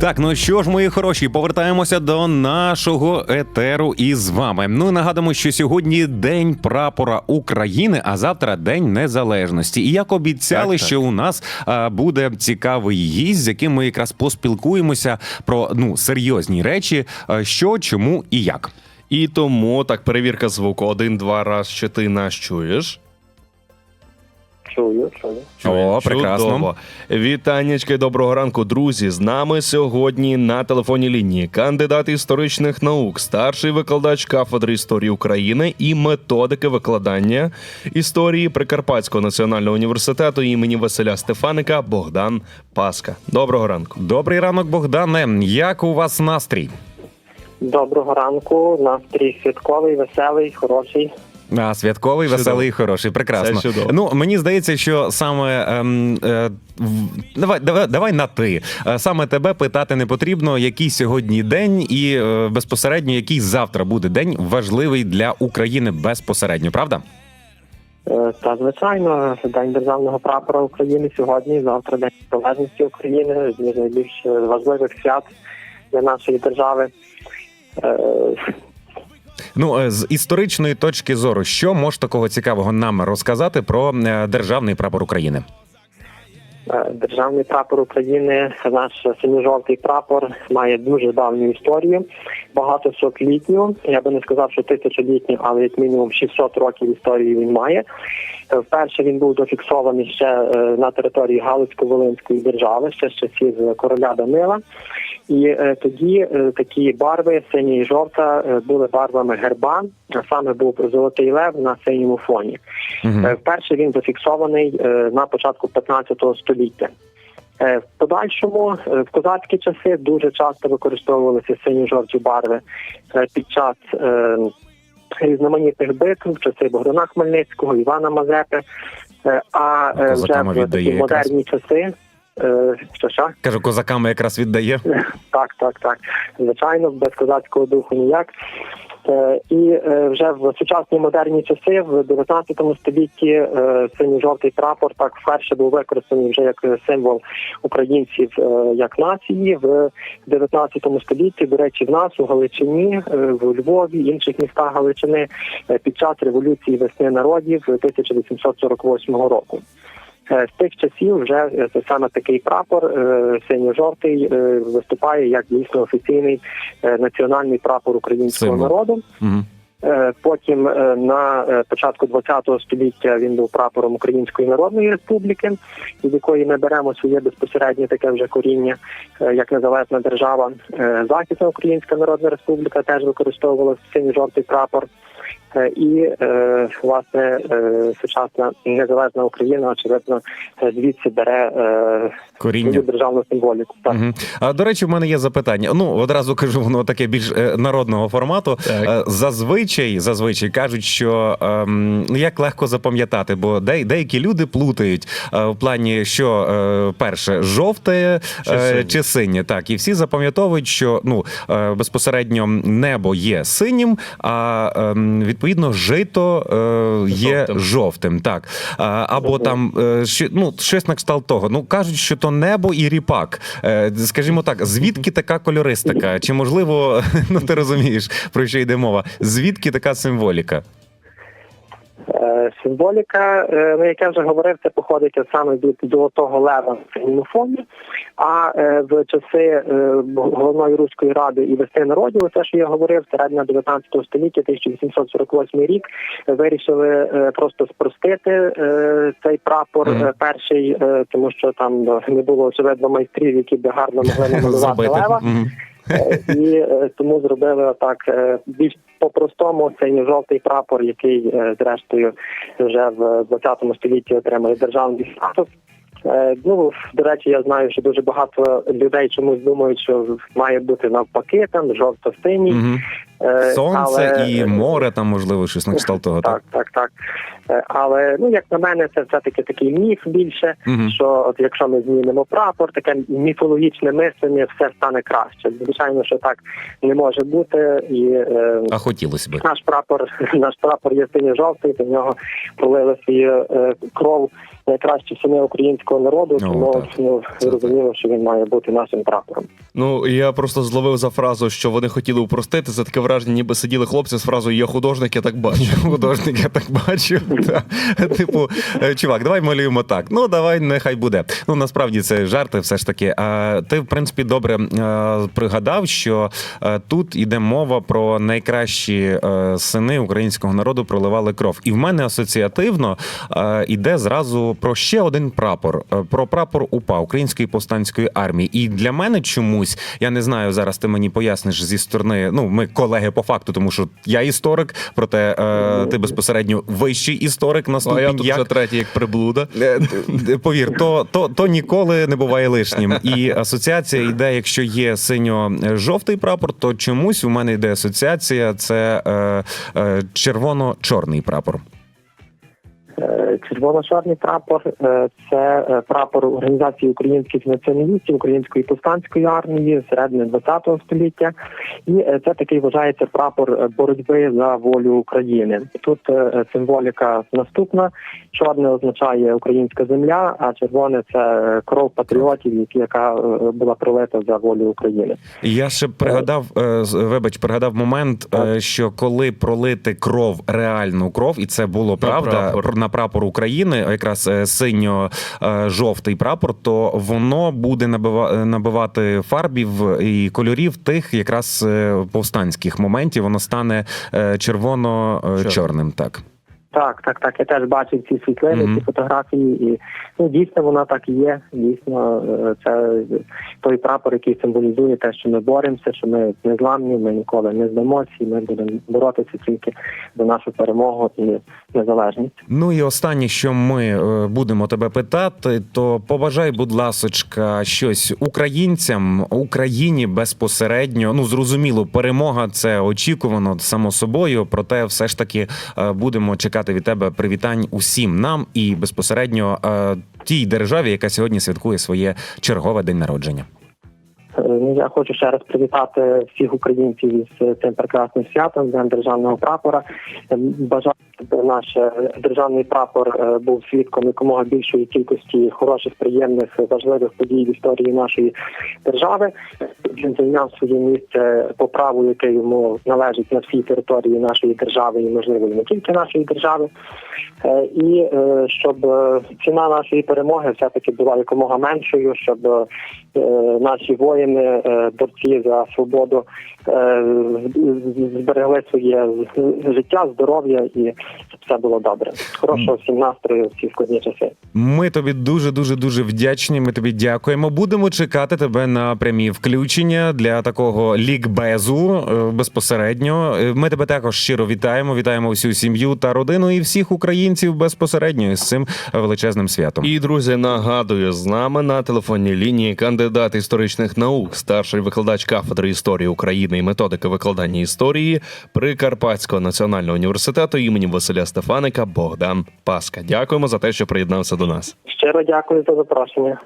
Так, ну що ж, мої хороші, повертаємося до нашого етеру із вами. Ну і нагадуємо, що сьогодні день прапора України, а завтра день незалежності. І як обіцяли, Так, так. що у нас а, буде цікавий гість, з яким ми якраз поспілкуємося про ну серйозні речі, а, що, чому і як. І тому так, перевірка звуку. Один-два раз, чи ти нас чуєш? Чую, чую. О, прекрасно. Чудово. Вітаннячки, доброго ранку, друзі. З нами сьогодні на телефонній лінії кандидат історичних наук, старший викладач кафедри історії України і методики викладання історії Прикарпатського національного університету імені Василя Стефаника Богдан Паска. Доброго ранку. Добрий ранок, Богдане. Як у вас настрій? Доброго ранку. Настрій святковий, веселий, хороший. А, святковий, Чудово. веселий, хороший, прекрасно. Це чудово. Ну мені здається, що саме ем, е, давай, давай, давай на ти. Е, Саме тебе питати не потрібно, який сьогодні день, і е, безпосередньо який завтра буде день важливий для України безпосередньо, правда? Е, Та звичайно, День державного прапора України сьогодні, завтра День Незалежності України, з найбільш е, важливих свят для нашої держави. Ну е, з історичної точки зору, що може такого цікавого нам розказати про е, державний прапор України? Е, Державний прапор України, наш синьо-жовтий прапор, має дуже давню історію, багато багатосотлітню. Я би не сказав, що тисячолітню, але як мінімум 600 років історії він має. Вперше він був зафіксований ще на території Галицько-Волинської держави, ще з часів короля Данила. І е, тоді е, такі барви синя і жовта е, були барвами герба, а саме був золотий лев на синьому фоні. Е, Вперше він зафіксований е, на початку 15 століття. Е, В подальшому е, в козацькі часи дуже часто використовувалися синьо-жовті барви е, під час е, різноманітних битв, в часи Богдана Хмельницького, Івана Мазепи. А е, вже в такі модерні часи. Е, Що що? Кажу, козаками якраз віддає. Так, так, так. Звичайно, без козацького духу ніяк. Е, І е, вже в сучасні модерні часи, в 19 столітті, е, синьо-жовтий прапор так вперше був використаний вже як символ українців е, як нації. В 19 столітті, до речі, в нас у Галичині, е, в Львові, інших містах Галичини е, під час революції весни народів 1848 року. Е, З тих часів вже е, саме такий прапор е, синьо-жовтий виступає як дійсно офіційний національний прапор українського Символ. народу. Е, Потім на початку ХХ століття він був прапором Української Народної Республіки, від якої ми беремо своє безпосереднє таке вже коріння як незалежна держава. Західна Українська Народна Республіка теж використовувала синьо-жовтий прапор. Е, І е, власне е, сучасна незалежна Україна, очевидно, звідси бере Коріння. державну символіку. Так. Мгм. А до речі, в мене є запитання. Ну одразу кажу, воно таке більш народного формату. Так. Зазвичай, зазвичай кажуть, що ем, ну, як легко запам'ятати, бо де, деякі люди плутають в плані, що перше жовте Чи синє. чи синє. Так, і всі запам'ятовують, що ну безпосередньо небо є синім, а ем, відповідно жито е, є Жовтим. жовтим. Так або або там е, ну, щось на кшталт того. Ну кажуть, що то небо і ріпак. Е, Скажімо так, звідки така кольористика? Чи можливо, ну ти розумієш про що йде мова? Звідки така символіка? Е, Символіка, е, ну як я вже говорив, це походить саме від золотого лева в фоні. А е, в часи головної руської ради і весни народів, те, що я говорив, середина 19 століття, 1848 рік, вирішили просто спростити цей прапор е, перший, тому що там не було очевидно майстрів, які б гарно могли намалювати лева. Мгм. І е, тому зробили отак е, більш по-простому синьо-жовтий прапор, який е, зрештою вже в 20 столітті отримує державний статус. Е, Ну, до речі, я знаю, що дуже багато людей чомусь думають, що має бути навпаки, там жовто-синій. Мгм. Е, Сонце але- і море, там можливо щось на кшталт того. Так. Так, так, так. Е, Але ну як на мене, це все-таки такий міф більше. Мгм. Що от якщо ми змінимо прапор, таке міфологічне мислення, все стане краще. Звичайно, що так не може бути, і е, А хотілося б. наш прапор, наш прапор є синьо-жовтий, до нього пролили свою е, кров найкращі сини українського народу, Ну, тому так. ну, зрозуміло, що він має бути нашим прапором. Ну я просто зловив за фразу, що вони хотіли упростити. Це таке враження, ніби сиділи хлопці з фразою Я художник, я так бачу. Художник, я так бачу. Типу, е, чувак, давай малюємо так. Ну давай, нехай буде. Ну насправді це жарти, все ж таки. А ти, в принципі, добре е, пригадав, що е, тут іде мова про найкращі сини українського народу проливали кров. І в мене асоціативно іде зразу про ще один прапор: е, про прапор УПА Української повстанської армії. І для мене чомусь я не знаю зараз. Ти мені поясниш зі сторони. Ну, ми колеги по факту, тому що я історик, проте е, ти безпосередньо вищий історик на А я тут як. вже третій, як приблуда. Е, Повір, то, то, то ніколи не буває лишнім. І асоціація йде, якщо є синьо-жовтий прапор, то чомусь у мене йде асоціація це е, е, червоно-чорний прапор. Е, Червоно-чорний прапор е, це е, прапор організації українських націоналістів Української повстанської армії середини ХХ століття, і це такий вважається прапор боротьби за волю України. Тут символіка наступна: чорне означає українська земля, а червоне це кров патріотів, яка була пролита за волю України. Я ще пригадав, вибач, пригадав момент, що коли пролити кров, реальну кров, і це було правда прапор. На прапор України, якраз е, синьо-жовтий прапор, то воно буде набива- набивати фарбів і кольорів тих якраз е, повстанських моментів. Воно стане е, червоно-чорним. Так. Так, так, так. Я теж бачив ці світлини, Мгм. ці фотографії, і ну дійсно вона так і є. Дійсно, е, це той прапор, який символізує те, що ми боремося, що ми незламні, ми ніколи не здамося, і ми будемо боротися тільки за нашу перемогу і незалежність. Ну і останнє, що ми е, будемо тебе питати, то побажай, будь ласочка, щось українцям, Україні безпосередньо. Ну зрозуміло, перемога це очікувано само собою. Проте, все ж таки е, будемо чекати від тебе привітань усім нам і безпосередньо е, тій державі, яка сьогодні святкує своє чергове день народження. Е, Ну, я хочу ще раз привітати всіх українців із цим прекрасним святом, Днем державного прапора. Е, Бажаю, щоб наш е, державний прапор був свідком якомога більшої кількості хороших, приємних, важливих подій в історії нашої держави. Він зайняв своє місце по праву, яке йому належить на всій території нашої держави і можливо і не тільки нашої держави. І щоб ціна нашої перемоги все-таки була якомога меншою, щоб наші воїни, е, борці за свободу, е, зберегли своє життя, здоров'я і щоб все було добре. Хорошого всім настрою в ці складні часи. Ми тобі дуже дуже дуже вдячні. Ми тобі дякуємо. Будемо чекати тебе на прямі включення для такого лікбезу е, безпосередньо. Е, Ми тебе також щиро вітаємо. Вітаємо всю сім'ю та родину і всіх українців безпосередньо з цим величезним святом. І друзі, нагадую, з нами на телефонній лінії кандидат історичних наук, старший викладач кафедри історії України і методики викладання історії Прикарпатського національного університету імені Василя Стефаника Богдан Паска. Дякуємо за те, що приєднався до нас. Щиро дякую за запрошення.